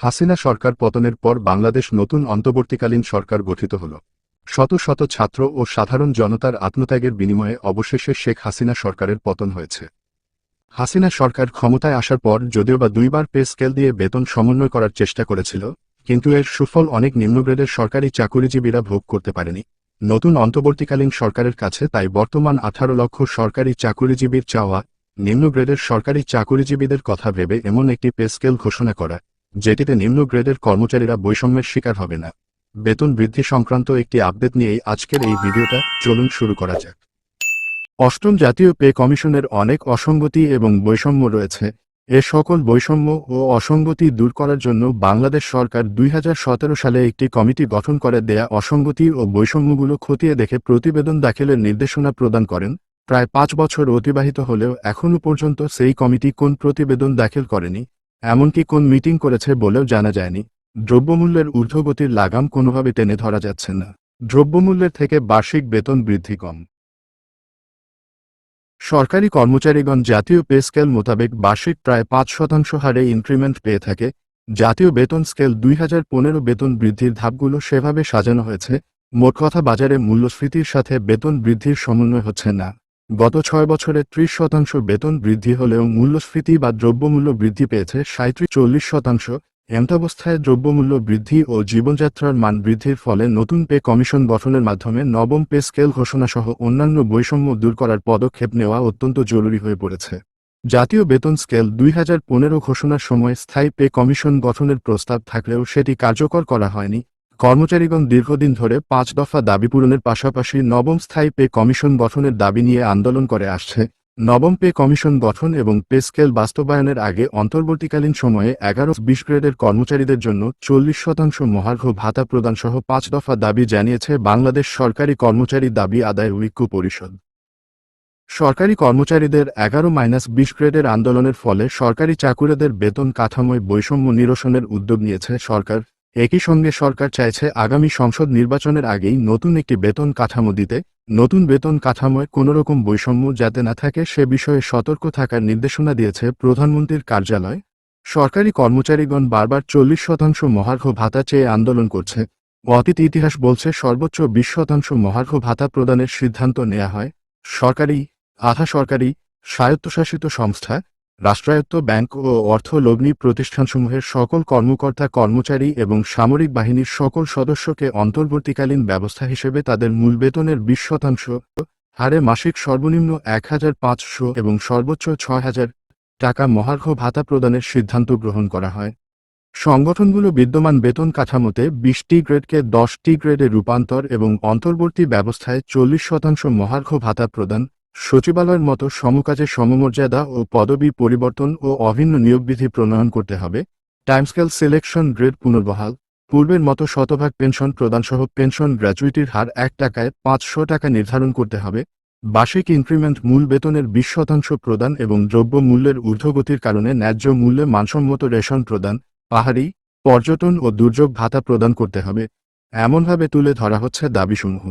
হাসিনা সরকার পতনের পর বাংলাদেশ নতুন অন্তর্বর্তীকালীন সরকার গঠিত হল। শত শত ছাত্র ও সাধারণ জনতার আত্মত্যাগের বিনিময়ে অবশেষে শেখ হাসিনা সরকারের পতন হয়েছে। হাসিনা সরকার ক্ষমতায় আসার পর যদিও বা দুইবার পে স্কেল দিয়ে বেতন সমন্বয় করার চেষ্টা করেছিল, কিন্তু এর সুফল অনেক নিম্নগ্রেডের সরকারি চাকুরিজীবীরা ভোগ করতে পারেনি। নতুন অন্তর্বর্তীকালীন সরকারের কাছে তাই বর্তমান আঠারো লক্ষ সরকারি চাকুরিজীবীর চাওয়া, নিম্নগ্রেডের সরকারি চাকুরিজীবীদের কথা ভেবে এমন একটি পে স্কেল ঘোষণা করা যেটিতে নিম্ন গ্রেডের কর্মচারীরা বৈষম্যের শিকার হবে না। বেতন বৃদ্ধি সংক্রান্ত একটি আপডেট নিয়েই আজকের এই ভিডিওটা চলুন শুরু করা যাক। অষ্টম জাতীয় পে কমিশনের অনেক অসঙ্গতি এবং বৈষম্য রয়েছে। এ সকল বৈষম্য ও অসঙ্গতি দূর করার জন্য বাংলাদেশ সরকার দুই হাজার সতেরো সালে একটি কমিটি গঠন করে দেয়া অসঙ্গতি ও বৈষম্যগুলো খতিয়ে দেখে প্রতিবেদন দাখিলের নির্দেশনা প্রদান করেন। প্রায় পাঁচ বছর অতিবাহিত হলেও এখনও পর্যন্ত সেই কমিটি কোন প্রতিবেদন দাখিল করেনি। এমনকি কোন মিটিং করেছে বলেও জানা যায়নি। দ্রব্যমূল্যের ঊর্ধ্বগতির লাগাম কোনোভাবে টেনে ধরা যাচ্ছে না। দ্রব্যমূল্যের থেকে বার্ষিক বেতন বৃদ্ধি কম। সরকারি কর্মচারীগণ জাতীয় পে স্কেল মোতাবেক বার্ষিক প্রায় পাঁচ শতাংশ হারে ইনক্রিমেন্ট পেয়ে থাকে। জাতীয় বেতন স্কেল দুই হাজার পনেরো বেতন বৃদ্ধির ধাপগুলো সেভাবে সাজানো হয়েছে। মোট কথা বাজারে মূল্যস্ফীতির সাথে বেতন বৃদ্ধির সমন্বয় হচ্ছে না। গত ছয় বছরে ত্রিশ শতাংশ বেতন বৃদ্ধি হলেও মূল্যস্ফীতি বা দ্রব্যমূল্য বৃদ্ধি পেয়েছে সাঁত্রিশ চল্লিশ শতাংশ। এমতাবস্থায় দ্রব্যমূল্য বৃদ্ধি ও জীবনযাত্রার মান বৃদ্ধির ফলে নতুন পে কমিশন গঠনের মাধ্যমে নবম পে স্কেল ঘোষণাসহ অন্যান্য বৈষম্য দূর করার পদক্ষেপ নেওয়া অত্যন্ত জরুরি হয়ে পড়েছে। জাতীয় বেতন স্কেল দুই হাজার পনেরো ঘোষণার সময় স্থায়ী পে কমিশন গঠনের প্রস্তাব থাকলেও সেটি কার্যকর করা হয়নি। কর্মচারীগণ দীর্ঘদিন ধরে পাঁচ দফা দাবি পূরণের পাশাপাশি নবম স্থায়ী পে কমিশন গঠনের দাবি নিয়ে আন্দোলন করে আসছে। নবম পে কমিশন গঠন এবং পে স্কেল বাস্তবায়নের আগে অন্তর্বর্তীকালীন সময়ে এগারো বিশ গ্রেডের কর্মচারীদের জন্য চল্লিশ শতাংশ মহার্ঘ ভাতা প্রদান সহ পাঁচ দফা দাবি জানিয়েছে বাংলাদেশ সরকারি কর্মচারী দাবি আদায় ঐক্য পরিষদ। সরকারি কর্মচারীদের এগারো মাইনাস বিশ গ্রেডের আন্দোলনের ফলে সরকারি চাকুরেদের বেতন কাঠামোয় বৈষম্য নিরসনের উদ্যোগ নিয়েছে সরকার। একই সঙ্গে সরকার চাইছে আগামী সংসদ নির্বাচনের আগেই নতুন একটি বেতন কাঠামো দিতে। নতুন বেতন কাঠামোয় কোনোরকম বৈষম্য যাতে না থাকে সে বিষয়ে সতর্ক থাকার নির্দেশনা দিয়েছে প্রধানমন্ত্রীর কার্যালয়। সরকারি কর্মচারীগণ বারবার চল্লিশ শতাংশ মহার্ঘ ভাতা চেয়ে আন্দোলন করছে। অতীত ইতিহাস বলছে সর্বোচ্চ বিশ শতাংশ মহার্ঘ ভাতা প্রদানের সিদ্ধান্ত নেওয়া হয়। সরকারি, আধা সরকারি, স্বায়ত্তশাসিত সংস্থা রাষ্ট্রায়ত্ত ব্যাংক ও অর্থ লগ্নি প্রতিষ্ঠানসমূহের সকল কর্মকর্তা কর্মচারী এবং সামরিক বাহিনীর সকল সদস্যকে অন্তর্বর্তীকালীন ব্যবস্থা হিসেবে তাদের মূল বেতনের বিশ শতাংশ হারে মাসিক সর্বনিম্ন এক হাজার পাঁচশো এবং সর্বোচ্চ ছয় হাজার টাকা মহার্ঘ ভাতা প্রদানের সিদ্ধান্ত গ্রহণ করা হয়। সংগঠনগুলো বিদ্যমান বেতন কাঠামোতে বিশটি গ্রেডকে দশটি গ্রেডে রূপান্তর এবং অন্তর্বর্তী ব্যবস্থায় চল্লিশ শতাংশ মহার্ঘ ভাতা প্রদান সচিবালয়ের মতো সমকাজে সমমর্যাদা ও পদবি পরিবর্তন ও অভিন্ন নিয়োগবিধি প্রণয়ন করতে হবে, টাইমস্কেল সিলেকশন গ্রেড পুনর্বহাল, পূর্বের মতো শতভাগ পেনশন প্রদানসহ পেনশন গ্র্যাচুইটির হার এক টাকায় পাঁচশো টাকা নির্ধারণ করতে হবে, বার্ষিক ইনক্রিমেন্ট মূল বেতনের বিশ শতাংশ প্রদান এবং দ্রব্য মূল্যের ঊর্ধ্বগতির কারণে ন্যায্য মূল্যে মানসম্মত রেশন প্রদান, পাহাড়ি, পর্যটন ও দুর্যোগ ভাতা প্রদান করতে হবে, এমনভাবে তুলে ধরা হচ্ছে দাবিসমূহ।